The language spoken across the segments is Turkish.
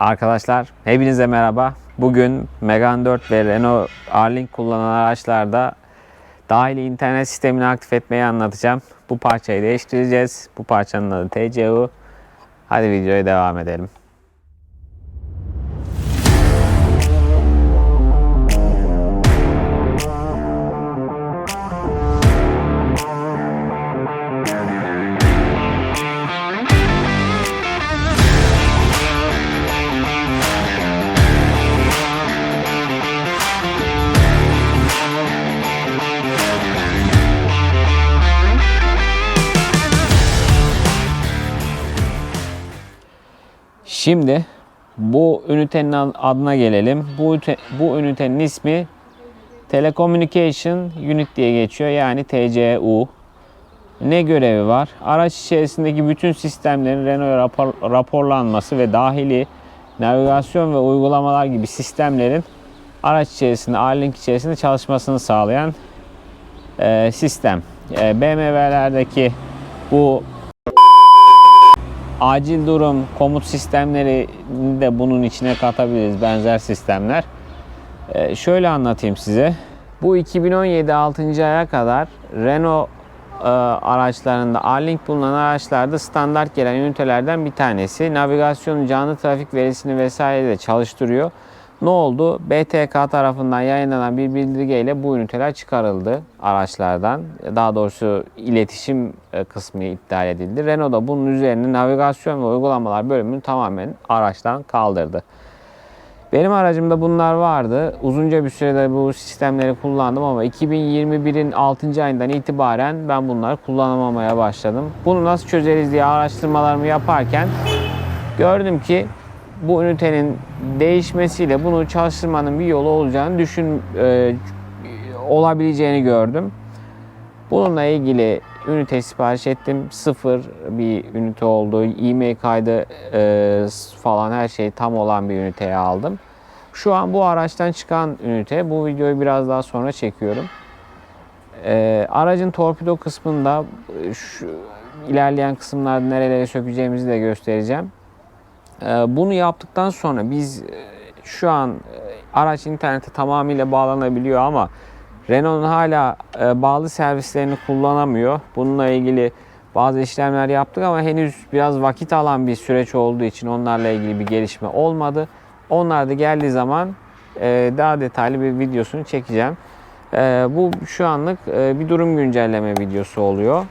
Arkadaşlar hepinize merhaba. Bugün Megane 4 ve Renault Arlink kullanan araçlarda dahili internet sistemini aktif etmeyi anlatacağım. Bu parçayı değiştireceğiz. Bu parçanın adı TCU. Hadi videoya devam edelim. Şimdi bu ünitenin adına gelelim. Bu, bu ünitenin ismi Telecommunication Unit diye geçiyor. Yani TCU. Ne görevi var? Araç içerisindeki bütün sistemlerin Renault'a rapor, raporlanması ve dahili navigasyon ve uygulamalar gibi sistemlerin araç içerisinde, Arlink içerisinde çalışmasını sağlayan e, sistem. E, BMW'lerdeki bu acil durum komut sistemleri de bunun içine katabiliriz benzer sistemler. Ee, şöyle anlatayım size. Bu 2017 6. aya kadar Renault e, araçlarında Arlink bulunan araçlarda standart gelen ünitelerden bir tanesi. Navigasyonu, canlı trafik verisini vesaire de çalıştırıyor. Ne oldu? BTK tarafından yayınlanan bir bildirgeyle bu üniteler çıkarıldı araçlardan. Daha doğrusu iletişim e, kısmı iptal edildi. Renault da bunun üzerine navigasyon ve uygulamalar bölümünü tamamen araçtan kaldırdı. Benim aracımda bunlar vardı. Uzunca bir sürede bu sistemleri kullandım ama 2021'in 6. ayından itibaren ben bunları kullanamamaya başladım. Bunu nasıl çözeriz diye araştırmalarımı yaparken gördüm ki bu ünitenin değişmesiyle bunu çalıştırmanın bir yolu olacağını düşün e, olabileceğini gördüm. Bununla ilgili ünite sipariş ettim. Sıfır bir ünite oldu. E-mail kaydı e, falan her şey tam olan bir üniteye aldım. Şu an bu araçtan çıkan ünite. Bu videoyu biraz daha sonra çekiyorum. E, aracın torpido kısmında e, şu ilerleyen kısımlarda nerelere sökeceğimizi de göstereceğim. E, bunu yaptıktan sonra biz e, şu an e, araç internete tamamıyla bağlanabiliyor ama Renault'un hala e, bağlı servislerini kullanamıyor. Bununla ilgili bazı işlemler yaptık ama henüz biraz vakit alan bir süreç olduğu için onlarla ilgili bir gelişme olmadı. Onlar da geldiği zaman daha detaylı bir videosunu çekeceğim. Bu şu anlık bir durum güncelleme videosu oluyor.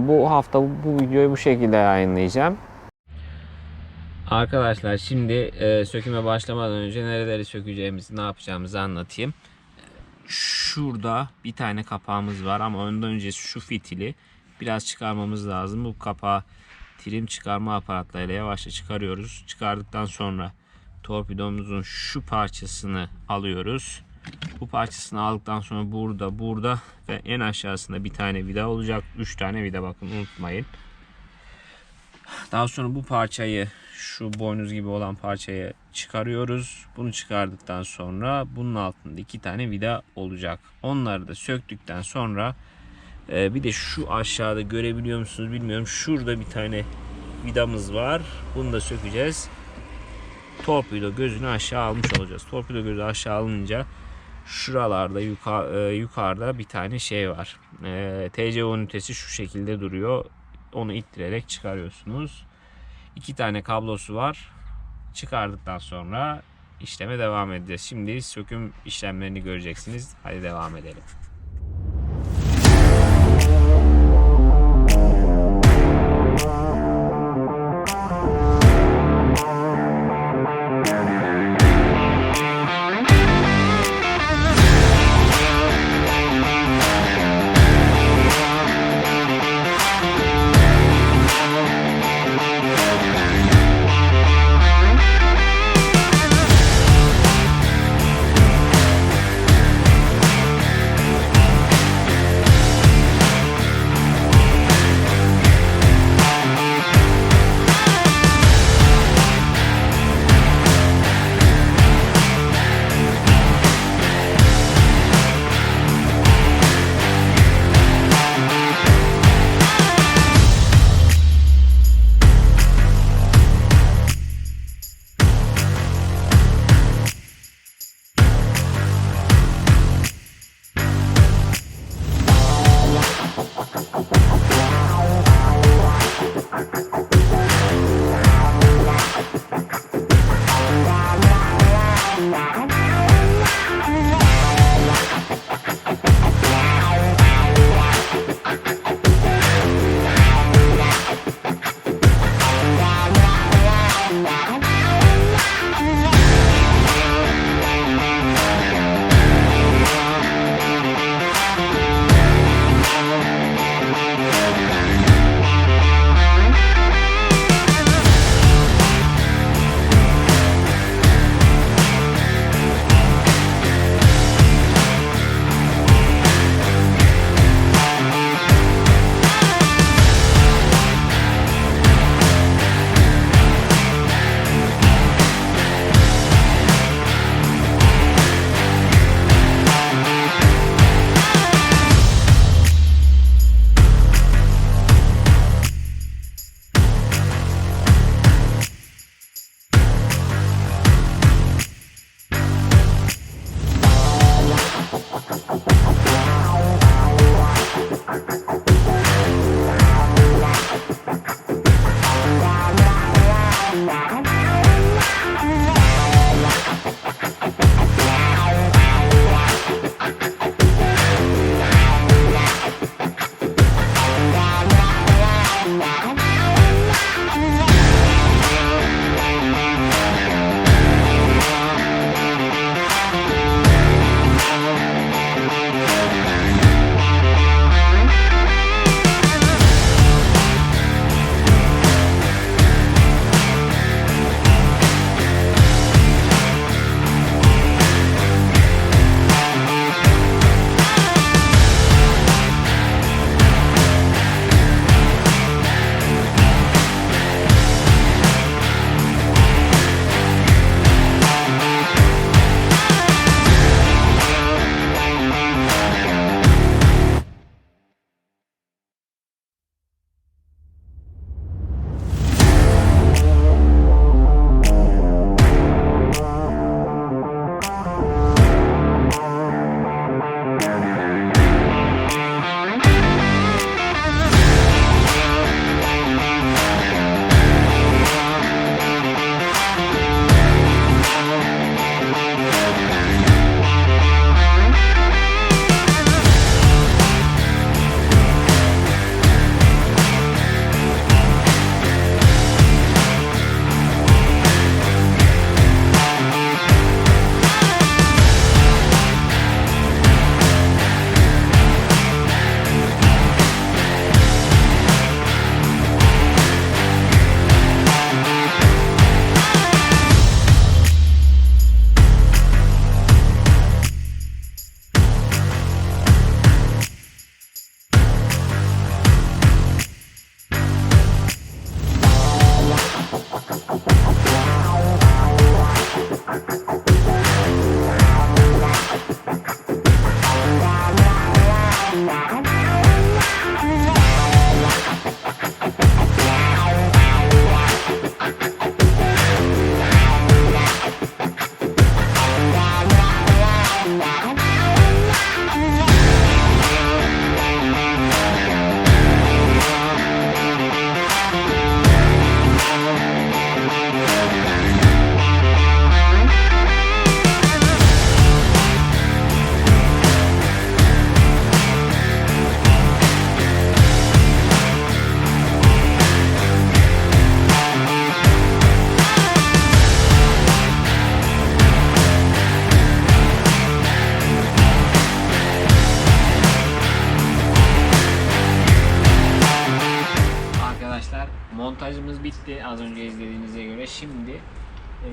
Bu hafta bu videoyu bu şekilde yayınlayacağım. Arkadaşlar şimdi e, söküme başlamadan önce nereleri sökeceğimizi, ne yapacağımızı anlatayım. Şurada bir tane kapağımız var ama ondan önce şu fitili biraz çıkarmamız lazım. Bu kapağı trim çıkarma aparatlarıyla yavaşça çıkarıyoruz. Çıkardıktan sonra torpidomuzun şu parçasını alıyoruz. Bu parçasını aldıktan sonra burada, burada ve en aşağısında bir tane vida olacak. 3 tane vida bakın unutmayın. Daha sonra bu parçayı şu boynuz gibi olan parçayı çıkarıyoruz. Bunu çıkardıktan sonra bunun altında iki tane vida olacak. Onları da söktükten sonra e, bir de şu aşağıda görebiliyor musunuz bilmiyorum. Şurada bir tane vidamız var. Bunu da sökeceğiz. Torpido gözünü aşağı almış olacağız. Torpido gözü aşağı alınca şuralarda yuka, e, yukarıda bir tane şey var. E, TC ünitesi şu şekilde duruyor. Onu ittirerek çıkarıyorsunuz. İki tane kablosu var. Çıkardıktan sonra işleme devam edeceğiz. Şimdi söküm işlemlerini göreceksiniz. Hadi devam edelim. Alright.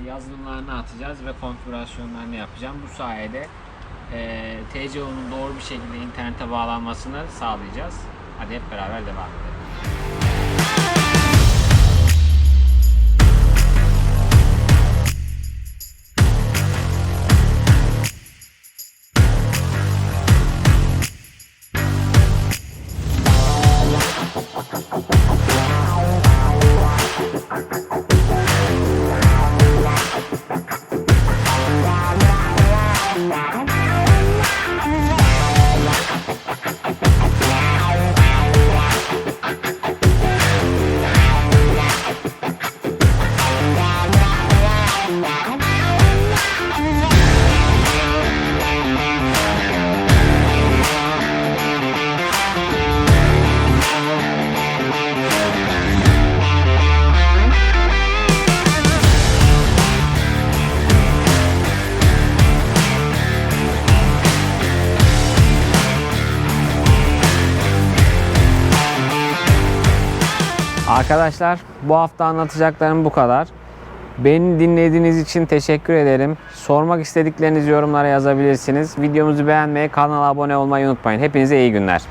Yazılımlarını atacağız ve konfigürasyonlarını yapacağım. Bu sayede e, TCO'nun doğru bir şekilde internete bağlanmasını sağlayacağız. Hadi hep beraber devam edelim. Arkadaşlar bu hafta anlatacaklarım bu kadar. Beni dinlediğiniz için teşekkür ederim. Sormak istediklerinizi yorumlara yazabilirsiniz. Videomuzu beğenmeyi, kanala abone olmayı unutmayın. Hepinize iyi günler.